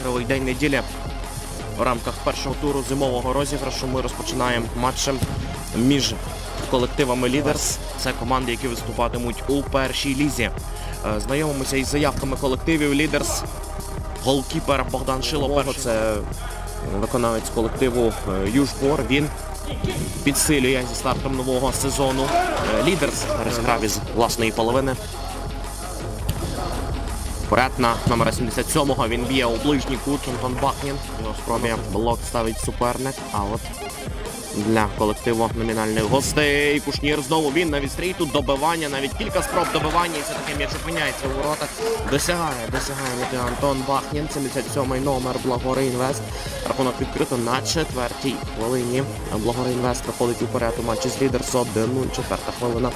ігровий день неділі. В рамках першого туру зимового розіграшу ми розпочинаємо матчем між колективами Лідерс. Це команди, які виступатимуть у першій лізі. Е, Знайомимося із заявками колективів Лідерс. Голкіпер Богдан Шилов. Це виконавець колективу е, Южбор. Він підсилює зі стартом нового сезону. Е, Лідерс розіграв із власної половини. Вперед на номера 77-го він б'є у ближній кут Антон Бахнін. Його спробує блок ставить суперник. А от для колективу номінальних гостей Кушнір знову він на відстрій. Тут добивання, навіть кілька спроб добивання, і все таки м'яч опиняється у воротах. Досягає, досягає мети Антон Бахнін, 77-й номер Благори Інвест. Рахунок відкрито на четвертій хвилині. Благори Інвест виходить уперед у матчі з Лідерс 1-0, четверта хвилина.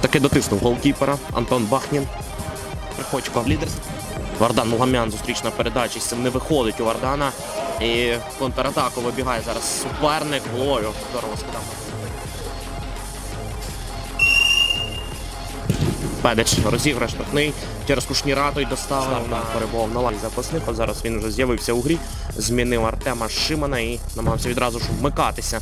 Таки дотиснув голкіпера Антон Бахнін. Приходько лідерс. Вардан Мугамян зустрічна передача. З цим не виходить у Вардана. І контратаку вибігає зараз суперник головою. Здорово скидав. Педич розіграш штрафний. Через Кушніра той доставив на перебував на лаві запасних. А зараз він вже з'явився у грі. Змінив Артема Шимана і намагався відразу ж вмикатися.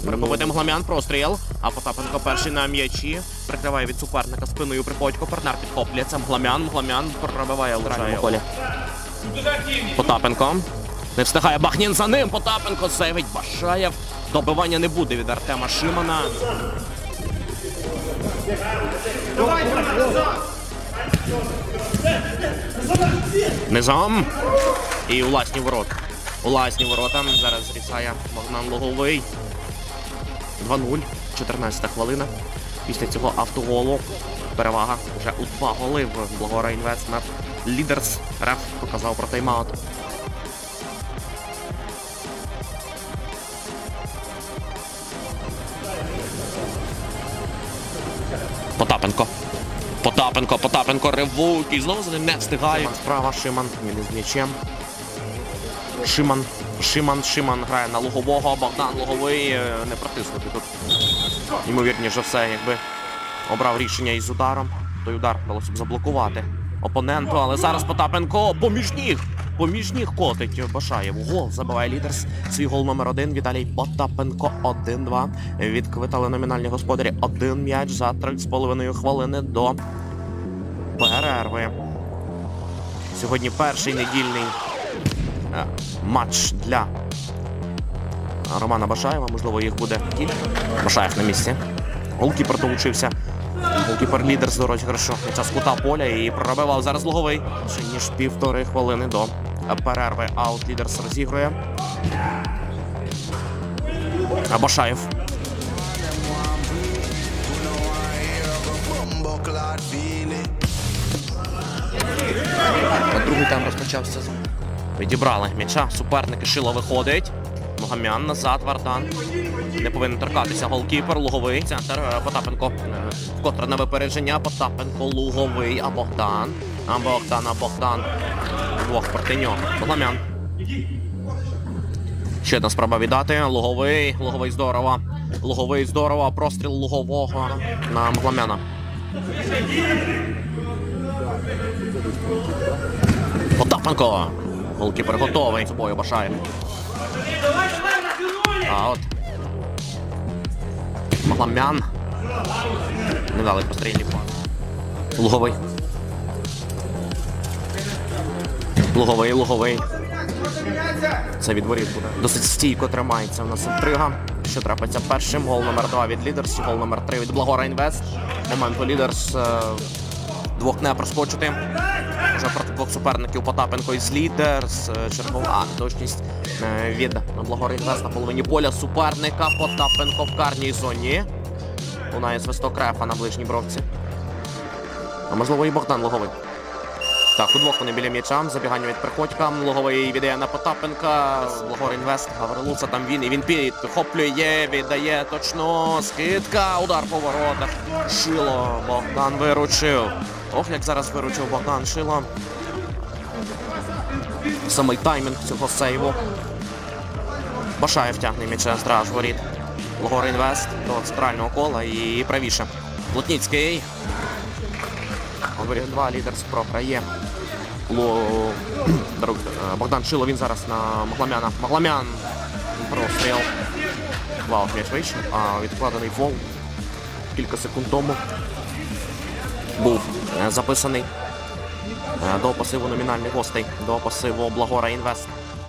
Перебувати Мгламян, простріл. А Потапенко перший на м'ячі. Прикриває від суперника спиною Приходько. Партнер підхоплює. Це Мгламян. Мгламян пробиває лежає. Потапенко. Не встигає Бахнін за ним. Потапенко сейвить Башаєв. Добивання не буде від Артема Шимана. Низом. І власні ворота. Власні ворота зараз зрізає Богдан Луговий. 2-0, 14 хвилина. Після цього автоголу перевага вже у два голи в Благора Інвест над Лідерс. Реф показав про тайм-аут. Потапенко. Потапенко, Потапенко, ревуть. І знову за ним не встигає. Справа Шиман. Він із м'ячем. Шиман, Шиман, Шиман грає на Лугового, Богдан Луговий е, не протиснути тут. Ймовірніше все, якби обрав рішення із ударом. Той удар вдалося б заблокувати опоненту, але зараз Потапенко поміж ніг. Поміж ніг котить Башаєв. Гол забиває лідерс. Свій гол номер один. Віталій Потапенко 1-2. Відквитали номінальні господарі один м'яч за 3,5 хвилини до перерви. Сьогодні перший недільний матч для Романа Башаєва. Можливо, їх буде кілька. Башаєв на місці. Голкіпер долучився. Голкіпер лідер з розіграшу. Ця з кута поля і пробивав зараз луговий. Ще ніж півтори хвилини до перерви. Аут лідерс розігрує. Башаєв. Другий тайм розпочався. Відібрали м'яча. Суперники Шило виходить. Могамян назад, Вардан. Не повинен торкатися голкіпер, Луговий. Центр е, Потапенко. Е, Вкотре на випередження. Потапенко, Луговий, а Богдан. А Богдан, а Богдан. Двох проти нього. Могамян. Ще одна спроба віддати. Луговий. Луговий здорово. Луговий здорово. Простріл Лугового на Мгламяна. Потапенко. Голкіпер готовий. Собою башає. А от. Магламян. Не дали пострільний пас. Луговий. Луговий, луговий. Це від воріт буде. Досить стійко тримається у нас інтрига. Що трапиться першим? Гол номер 2 від Лідерс, гол номер 3 від Благора Інвест. Моменту Лідерс е, двох не проскочити. Вже проти двох суперників Потапенко із лідер. З Чергова точність е, від Благора Інвест на половині поля суперника. Потапенко в карній зоні. Лунає свисток рефа на ближній бровці. А можливо і Богдан Луговий. Так, удвох вони біля м'яча. Забігання від Приходька. Луговий віддає на Потапенка. Благор Інвест. Гаврилуца там він. І він підхоплює, віддає точно. Скидка. Удар по воротах. Шило. Богдан виручив. Ох, як зараз виручив Богдан Шило. Самий таймінг цього сейву. Башаєв тягне м'яча страж воріт. Лугор Інвест до центрального кола і правіше. Лутніцький. Говорю, 2 лідерс програє. Ло... Е, Богдан Шило, він зараз на Магламяна. Магламян. Простріл. Вау, м'яч вийшов. А, відкладений фол. Кілька секунд тому. Був е, записаний е, до пасиву номінальних гостей, до пасиву Благора Інвест.